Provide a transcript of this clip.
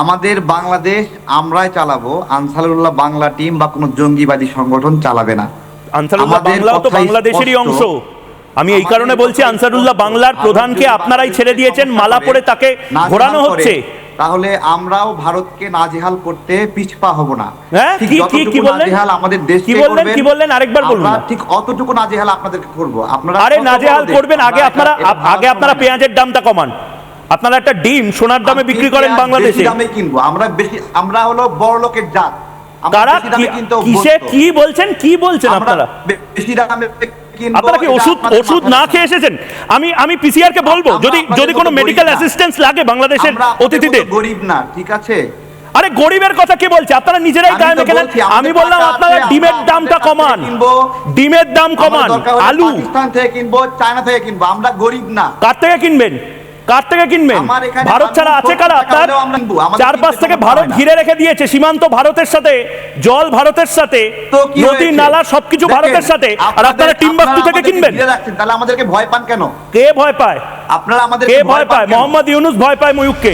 আমাদের বাংলাদেশ আমরাই চালাবো। আনসারুল্লাহ বাংলা টিম বা কোনো জঙ্গিবাদী সংগঠন চালাবে না। আনসারুল্লাহ বাংলাও তো বাংলাদেশেরই অংশ। আমি এই কারণে বলছি আনসারুল্লাহ বাংলার প্রধানকে আপনারাই ছেড়ে দিয়েছেন মালা পরে তাকে ঘোরানো হচ্ছে। তাহলে আমরাও ভারতকে নাজেহাল করতে পিছপা হব না। হ্যাঁ? ঠিক? নাজেহাল আমাদের দেশ কি বললেন? কি বললেন? আরেকবার বলুন। ঠিক অতটুকু নাজেহাল আপনাদেরকে করব। আপনারা আরে নাজেহাল করবেন। আগে আপনারা আগে আপনারা পেঁয়াজের দামটা কমান। আপনারা একটা ডিম সোনার দামে বিক্রি করেন বাংলাদেশে। দামে কিনবো। আমরা বেশি আমরা হলো বড় লোকের জাত। আমরা তারা কিসে কি বলছেন? কি বলছেন আপনারা? বেশি দামে আপনারা কি ওষুধ ওষুধ না খেয়ে এসেছেন? আমি আমি পিসিআর কে বলব যদি যদি কোনো মেডিকেল অ্যাসিস্ট্যান্স লাগে বাংলাদেশের অতিথিদের। গরিব না ঠিক আছে? আরে গরিবের কথা কে বলছে? আপনারা নিজেরাই গায়ে মেখে নেন আমি বললাম আপনারা ডিমের দামটা কমান। ডিমের দাম কমান। আলু। পাকিস্তান থেকে কিনবো চায়না থেকে কিনবো। আমরা গরিব না। কার থেকে কিনবেন? কার থেকে কিনবেন? ভারত ছাড়া আছে কারা? তার চারপাশ থেকে ভারত ঘিরে রেখে দিয়েছে সীমান্ত ভারতের সাথে জল ভারতের সাথে নদী নালা সবকিছু ভারতের সাথে। আর আপনারা টিম টিম্বাকটু থেকে কিনবেন? তাহলে আমাদেরকে ভয় পান কেন? কে ভয় পায়? আপনারা আমাদের কে ভয় পায়? মোহাম্মদ ইউনুস ভয় পায় ময়ূককে